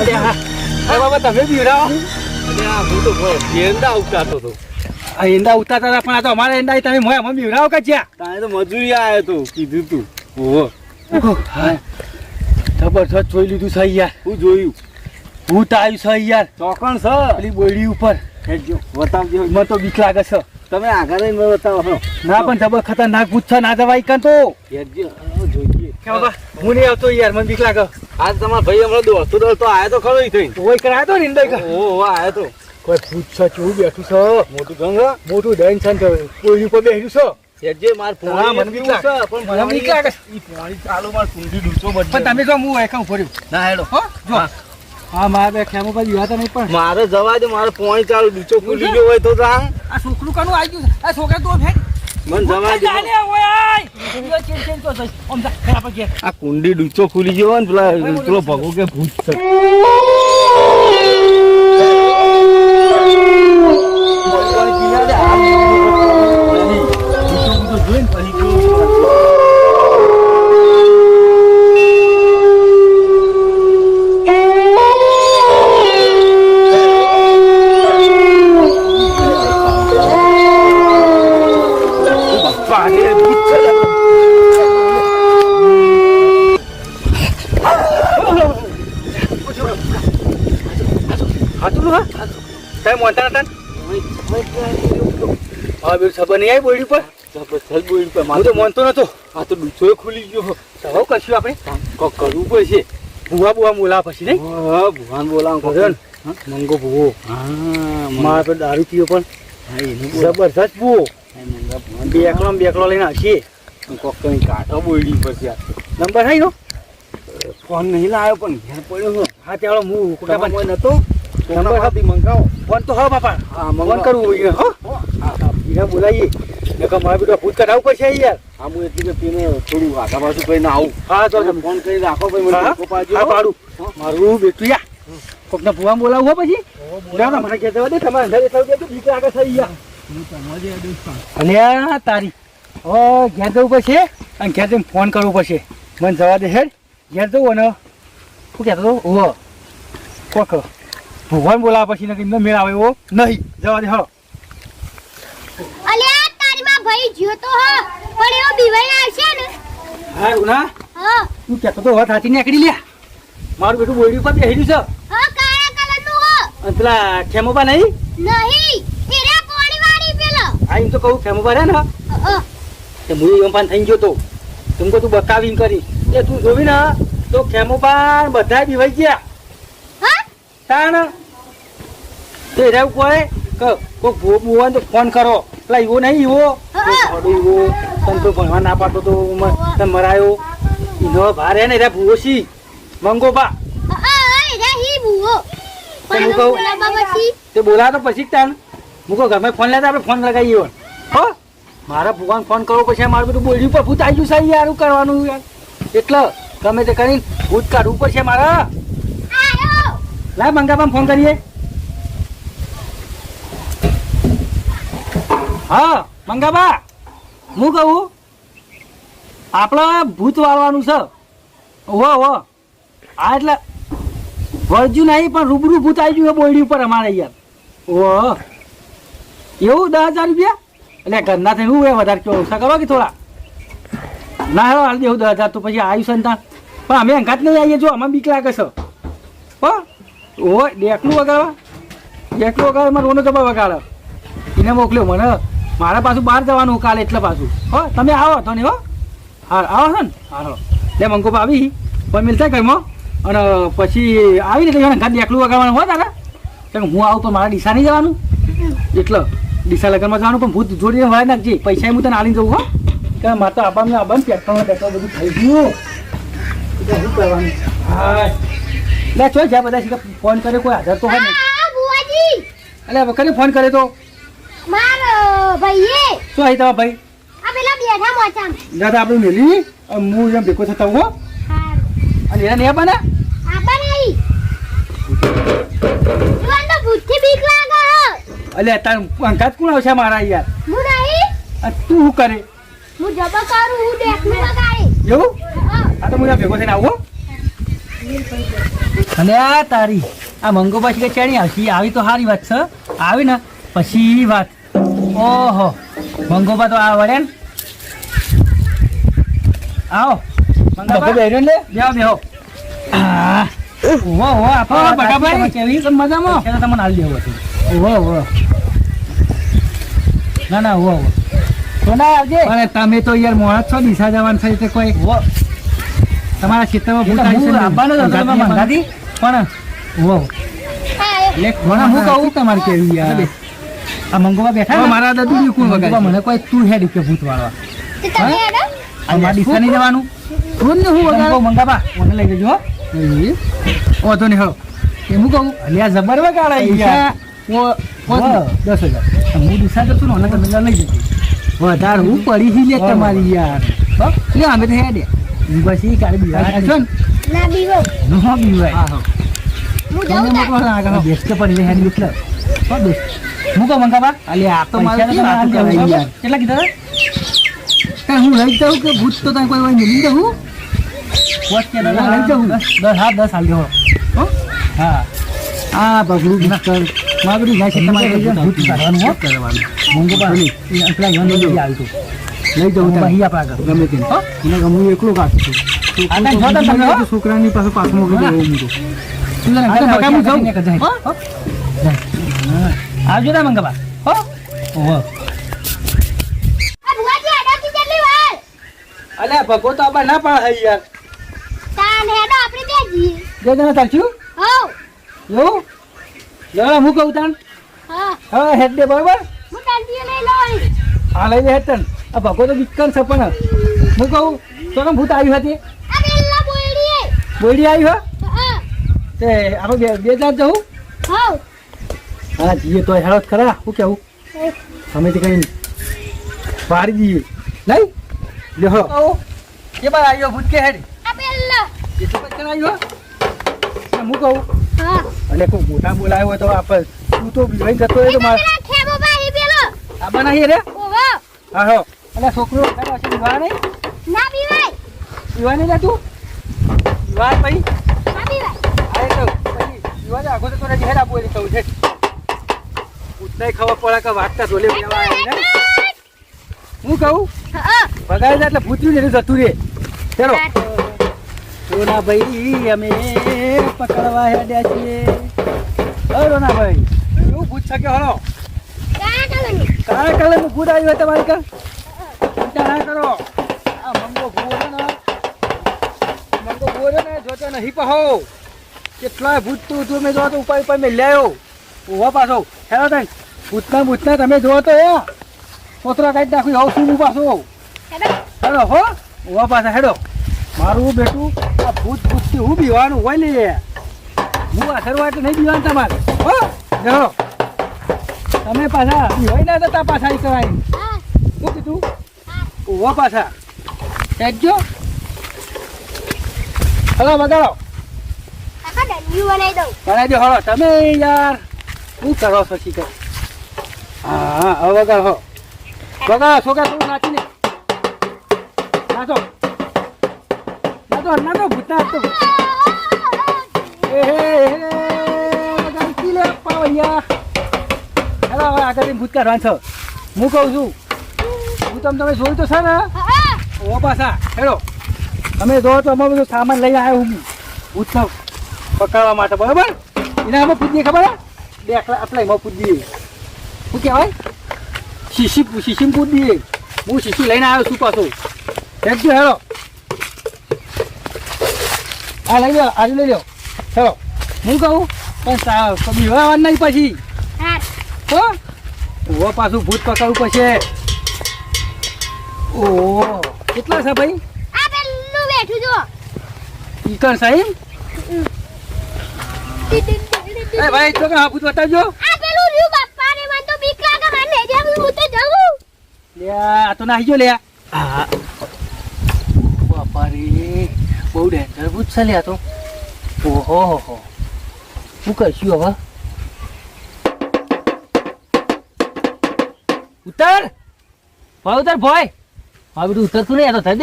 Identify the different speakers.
Speaker 1: અરે હા અરે બાબા તમે
Speaker 2: આ હું તો એંડા ઉતારતો હતો
Speaker 1: આ ઈંડા ઉતારતા હતા પણ આ તો અમારા ઈંડા તમે મોયા મમ્મી બીવડાવો કે જ્યાં?
Speaker 2: તારે તો મજૂરી આવ્યો તો કીધું તું. ઓહો.
Speaker 1: જબરજસ્ત જોઈ લીધું છે યાર
Speaker 2: હું જોયું?
Speaker 1: ભૂત આવ્યું છે યાર
Speaker 2: ચોકણ છે?
Speaker 1: પેલી બોયડી ઉપર.
Speaker 2: બતાવજો.
Speaker 1: મને તો બીક લાગે છે.
Speaker 2: તમે આગળ બતાવો
Speaker 1: ના પણ જબર ખતરનાક ભૂત છે. ના જવાય કાં તો.
Speaker 2: હા, જોઈએ
Speaker 1: કે બાબા હું નહીં આવતો યાર મને બીક લાગે.
Speaker 2: આજ તમારા ભાઈ હમણાં દોડતો દોડતો આવ્યો તો ખરો ઈ થઈને.
Speaker 1: કરાયો તો
Speaker 2: તો.
Speaker 1: કોઈ બેઠું છે?
Speaker 2: મોટું ગંગ
Speaker 1: મોટું દહીં છે ને બોયડી ઉપર બેઠું છે?
Speaker 2: હેડજે માર
Speaker 1: હા, મને બીક લાગે. મને બીક લાગે.
Speaker 2: ઈ પોણી ચાલુ માર કુંડી ડૂચો બદલે
Speaker 1: પણ તમે જો હું એકમ ફર્યું
Speaker 2: ના હેડો.
Speaker 1: હો જો.
Speaker 2: હા.
Speaker 1: મારે બે ખેમો પર વિવાતા નહીં પણ.
Speaker 2: મારે જવા દે મારે પોણી ચાલુ ડૂચો ખુલી ગયો હોય તો
Speaker 1: આ છોકરું કનું આવી ગયું આ છોકરા તો ફેંક
Speaker 2: મને જવા દે. આ કુંડી ડૂચો ખુલી ગયો ને પેલા પેલો ભગો કે ભૂત છે.
Speaker 1: હા. તમે મોટા હતા હા બેન ખબર નહીં આવી બોયડી પર
Speaker 2: જબરજસ્ત બોલી પર
Speaker 1: હું તો મોનતો નતો.
Speaker 2: આ તો ડૂચો ખુલી ગયો.
Speaker 1: હવે કશું આપણે
Speaker 2: કરવું પડશે.
Speaker 1: ભૂવા ભૂવા બોલાવા પછી નહીં?
Speaker 2: હા ભગવાન બોલાવ
Speaker 1: મંગો ભૂવો.
Speaker 2: હા
Speaker 1: મારા તો દારૂ પીવો પણ.
Speaker 2: હા એનું બોલ.
Speaker 1: જબરજસ્ત ભૂવો. બેકલો ને બેકલો લઈને હસીએ.
Speaker 2: કોક કઈ કાઢો બોલી પછી
Speaker 1: નંબર નો
Speaker 2: ફોન નહીં લાવ્યો પણ ઘેર પડ્યો
Speaker 1: હા. ત્યાં હું
Speaker 2: કોઈ નતો?
Speaker 1: નંબર
Speaker 2: મંગાવો.
Speaker 1: ફોન તો હા બાપા.
Speaker 2: હા
Speaker 1: ફોન કરવું હોય હો. બીજા બોલાવીએ નકર મારા બેટા ભૂત કઢાવવું પડશે યાર.
Speaker 2: હા હું એટલી કે પીને થોડું આગા પાછું કહીને આવું.
Speaker 1: હા તો
Speaker 2: ફોન કરી રાખો ભાઈ મને
Speaker 1: હા પાડું. મારું બેટું યા કોકને ભૂવા બોલાવું હો પછી? ના ના મને કહેતા દે તમારે અંદર એટલા તો બીક થઈ ગયા અને તારી. ઓ ઘેર જવું પડશે? અને ઘેર જઈને ફોન કરવો પડશે. મને જવા દે હેડ. ઘેર જવું અને શું કહેતો હતો ઓહો કોક ભગવાન બોલાવા પછી ને એમને મેળ આવે એવો નહીં. જવા દે હળો
Speaker 3: આ તારી માં ભાઈ જ્યો તો હ. પણ એવો બીવાઈ આવશે ને.
Speaker 1: હા ના?
Speaker 3: હા.
Speaker 1: તું કેતો તો વાત સાચી નીકળી લ્યા. મારું બેટું બોયડી ઉપર બેસી છે.
Speaker 3: હા કાળા કલરનું હ.
Speaker 1: અંતલા ખેમોબા નહીં?
Speaker 3: નહીં તેરા પોણી વાળી પેલો.
Speaker 1: આ એમ તો કહું ખેમોબા રે ને? તે મુઈ એમ પાન થઈ ગયો તો. તુમકો તું બકાવીન કરી. એ તું જોવી ને તો ખેમોબા બધા બીવાઈ ગયા.
Speaker 3: હા
Speaker 1: તાણ. તે રહેવું કોઈ? કોઈ ભૂ હોય તો ફોન કરો. પેલા એવો નહીં એવો એવો તને તો ભણવા ના પાડતો તો તને મરાયો. એનો ભારે ને રે ભૂવો સી મંગો બા. તો કહું- તે પછી તાન હું કહું ઘરમાં ફોન લેતા આપણે ફોન લગાવીએ. હો? મારા ભગવાન ફોન કરવો પછી મારું બધું બોલ્યું પર ભૂત આવી ગયું છે, યાર કરવાનું યાર. એટલે ગમે તે કરીને ભૂત કાઢવું પડશે મારા.
Speaker 3: આયો
Speaker 1: મંગાબા ફોન કરીએ. હા મંગાબા હું કહું? આપણે ભૂત વાળવાનું છે. ઓહો ઓહો આ એટલે વળજ્યું નહીં, પણ રૂબરૂ ભૂત આવી ગયું બોયડી ઉપર અમારે યાર ઓહો એવું દસ હજાર રૂપિયા? એટલે ઘરના થઈને હું એ વધારે કેવું ઓછા કે થોડા? ના, હાલ દેવું દસ હજાર તો પછી આવ્યું ત્યાં પણ અમે અંગાત નહીં આવીએ, જો અમે બીક લાગે છે. હો. ઓય ડેકલું વગાડવા ડેકલું વગાડવા મારે રોનો જબા વગાડે. એને મોકલ્યો મને. મારા પાછું બહાર જવાનું કાલે એટલે પાછું. હો, તમે આવો તો નહીં હો. હા આવો છો ને. હા લે મંગોપા આવી. પણ મિલતા ઘરમાં. અને પછી આવીને તો ઘર ડેકલું વગાડવાનું હોય તારા? કેમ હું આવું તો મારા ડીસા નહીં જવાનું? એટલે ડીસા લગ્નમાં જવાનું, પણ ભૂત જોડીને વાય નાખજે પૈસા હું તને આલીને જવું હો. કે મારે તો આબાને આબાને પેટ્રોલ પેટ્રોલ બધું થઈ ગયું. શું કરવાનું? હા લે ચોય જ્યાં બધા શીખા ફોન કરે કોઈ હાજર તો હોય ને
Speaker 3: બુઆજી
Speaker 1: એટલે કને ફોન કરે તો?
Speaker 3: માર ભાઈએ.
Speaker 1: શું આવી તમારા ભાઈ?
Speaker 3: આ પેલા બેઠા મોચામ.
Speaker 1: દાદા આપણે મેલી. હું એમ ભેગો થતા હો અને એના નહીં બને?
Speaker 3: નહીં હ.
Speaker 1: તાર અંકાત કોણ આવશે મારા યાર?
Speaker 3: હું નહીં.
Speaker 1: તું શું કરે?
Speaker 3: હું જબા કરું હું દેખનું બગાડે
Speaker 1: એવું? આ તો હું ભેગો થઈને આવું. અને આ તારી આ મંગો પછી કે ચણી આવશે? આવી તો સારી વાત છે. આવી ને પછી વાત. ઓહો મંગોબા તો આ વળે ને. આવો મંગોબા. બેહો ને? બેહો બેહો. ઓહો ઓહો આપો
Speaker 2: બટાભાઈ.
Speaker 1: કેવી મજામાં? છે તમને હાલ દેવો હતું ઓહો ઓહો ના ના ઓહો ઓહો સોના આવજે.
Speaker 2: અરે તમે તો યાર મોડા છો દિશા જવાન છે તે કોઈ તમારા આવી છે
Speaker 1: આવવાનો તમે મંગાથી પણ
Speaker 2: લે,
Speaker 1: મને હું કહું
Speaker 2: તમારે કેવી યાર
Speaker 1: આ મંગોબા બેઠા
Speaker 2: મારા દાદુ બી કોણ વગાડે?
Speaker 1: મને કોઈ તું હેડ કે ભૂત વાળવા
Speaker 3: તે
Speaker 1: આ મારા ડીસા નહીં જવાનું
Speaker 2: કોણ ને હું
Speaker 1: મંગો મંગાબા મને લઈ જજો હો.
Speaker 2: વગાડે ઓ તો નહીં હળો
Speaker 1: એ હું કહું? અલ્યા જબર વગાડે યાર.
Speaker 2: ઓ
Speaker 1: દસ હજાર. હું દિશા જશું ને તમે લઈ જજો.
Speaker 2: વધારે હું પડી લે તમારી યાર? લે અમે તો હેડે?
Speaker 1: બસ એ કાલે બિહાર
Speaker 2: છો ને.
Speaker 3: ના બીવો.
Speaker 1: નો બીવાય
Speaker 2: હા હા.
Speaker 3: જાઉં તા
Speaker 2: મોકલો ને આગળ.
Speaker 1: બેસ્ટ પડી લે હેન્ડ એટલે. હો બેસ્ટ. હું કહું મંગાબા
Speaker 2: અલે આ તો મારે
Speaker 1: તમે કેટલા કીધા
Speaker 2: કાંઈ હું લઈ જાઉં કે ભૂત તો તારે કોઈ હોય મિલી દઉં
Speaker 1: પોસ્ટ કે
Speaker 2: ના, લઈ જાઉં.
Speaker 1: દસ દસ હા દસ હાલ દેવો
Speaker 2: હો?
Speaker 1: હા.
Speaker 2: આ બગડું ના. કર માગડી જાય છે તમારે
Speaker 1: ભૂત કરવાનું હો.
Speaker 2: કરવાનું
Speaker 1: મંગોબા પેલા યંગ લઈ આવ્યું
Speaker 2: લઈ જાઉં તા
Speaker 1: અહીંયા આપણા
Speaker 2: ગમે તે
Speaker 1: હો?
Speaker 2: એને ગમું એકલું કાઢું
Speaker 1: જો.
Speaker 2: છોકરાની પાસે પાછું મોકલી
Speaker 1: હા.
Speaker 2: દેવું મૂકો
Speaker 1: તને. આવજો ના મંગાબા હો? ઓહો. અલ્યા ભગો તો આપણે ના પણ હઈ યાર.
Speaker 3: તાન હેડો આપણે બે
Speaker 1: બે જણા ચાલશું
Speaker 3: હો
Speaker 1: લો લો હું કહું તાન?
Speaker 3: હા.
Speaker 1: હા હેડ દે બરોબર?
Speaker 3: હું દી લઈ લઈ.
Speaker 1: હા લઈ લે હેડ તન. આ ભગો તો વિકન સપન હું કહું તો કેમ ભૂત આવી હતી?
Speaker 3: બોયડી
Speaker 1: આવી આવ્યું હા. તે આપણે બે જાત જવું
Speaker 3: હા
Speaker 1: જઈએ તો હેળો ખરા. શું કેવું? અમે તે કઈ પાડી દઈએ નહીં? લે હો. કે બાર આવ્યો ભૂત કે હેડ.
Speaker 3: આ પેલા
Speaker 1: પછી આવ્યો હું? કહું?
Speaker 3: હા.
Speaker 1: અને કોઈ મોટા બોલાયો હોય તો આપણે તું તો લઈ જતો હોય તો મારે આબા નહીં રે? હા હો. અને છોકરો છે વિવાહ નહીં?
Speaker 3: ના બીવાય
Speaker 1: વિવાહ નહીં જતું વિવાહ ભાઈ ખબર પડે કે વાગતા ઢોલે. હું કહું?
Speaker 3: હા.
Speaker 1: ભગાઈ એટલે ભૂત્યું ને જતું રે ચલો. રોના ભાઈ અમે પકડવા હેડ્યા છીએ. ઓ રોના ભાઈ. શું ભૂત છે કે હળો. કાળા ભૂત આવ્યું હોય તમારી કાં? કરો આ મંગો ભૂવો છે ને ને જોતો નહીં પહો કેટલાય ભૂત તું તું મેં જોવા તો ઉપર ઉપર મેં લ્યાયો ઊભા પાછો. હેલો તઈ ભૂતના ભૂતના તમે જો તો એ પોતરા કાઢી નાખ્યું હવે શું પાછો
Speaker 3: હેડો
Speaker 1: હો. ઊભા પાછા હેડો. મારું બેટું આ ભૂત ભૂતથી હું બીવાનું હોય ને હું અસરવા એટલે નહીં બીવાનું તમારે. હો હેડો. તમે પાછા હોય ના જતા પાછા ઈ કરાય. શું કીધું? ઊભા પાછા. હેડજો. હલો બગાડો
Speaker 3: આખા ડંડિયું બનાવી દઉં.
Speaker 1: બનાવી દો હળો તમે યાર શું કરો છો શીખો? હા હા હવે વગાડ હો. વગાડો છોકરા થોડું નાચીને નાચો નાચો નાચો ભૂતના હાથ. તો એ હે હે વગાડ કી લે પાવડિયા હેલો હવે આગળથી ભૂત કાઢવાનું છે હું કહું છું હું તમે તમે જોયું તો છે ને? ઓ પાછા હેડો તમે જો તો અમે બધું સામાન લઈને આવ્યો હું. ઉત્સવ પકડવા માટે બરાબર? એના અમે પૂજીએ ખબર હે? બે આટલા એમાં પૂજીએ શું કહેવાય? શીશી શીશી પૂજીએ હું શીશી લઈને આવ્યો છું પાછો. You hello. આ લઈ લો આજે લઈ લો હેલો. હું કહું? પણ સા- બીવા નહીં પછી?
Speaker 3: હા.
Speaker 1: હો? પાછું ભૂત પકડવું પછી ઓહો. કેટલા છે ભાઈ?
Speaker 3: બેઠું જો.
Speaker 1: ઈકણ સાહેબ? એ ભાઈ તો કે હા ભૂત બતાવજો.
Speaker 3: આ પેલું રહ્યું બાપા રે મને તો બીક લાગે મને જાવ હું તો જવું
Speaker 1: લે આ તો નાહી ગયો લે. આ બાપા રે બહુ ડેન્જર ભૂત છે લે આ તો. ઓહો હો હો. શું કરશું હવે? ઉતર. ભાઈ ઉતર ભાઈ. હા બેટું ઉતરતું નહીં આ તો થઈ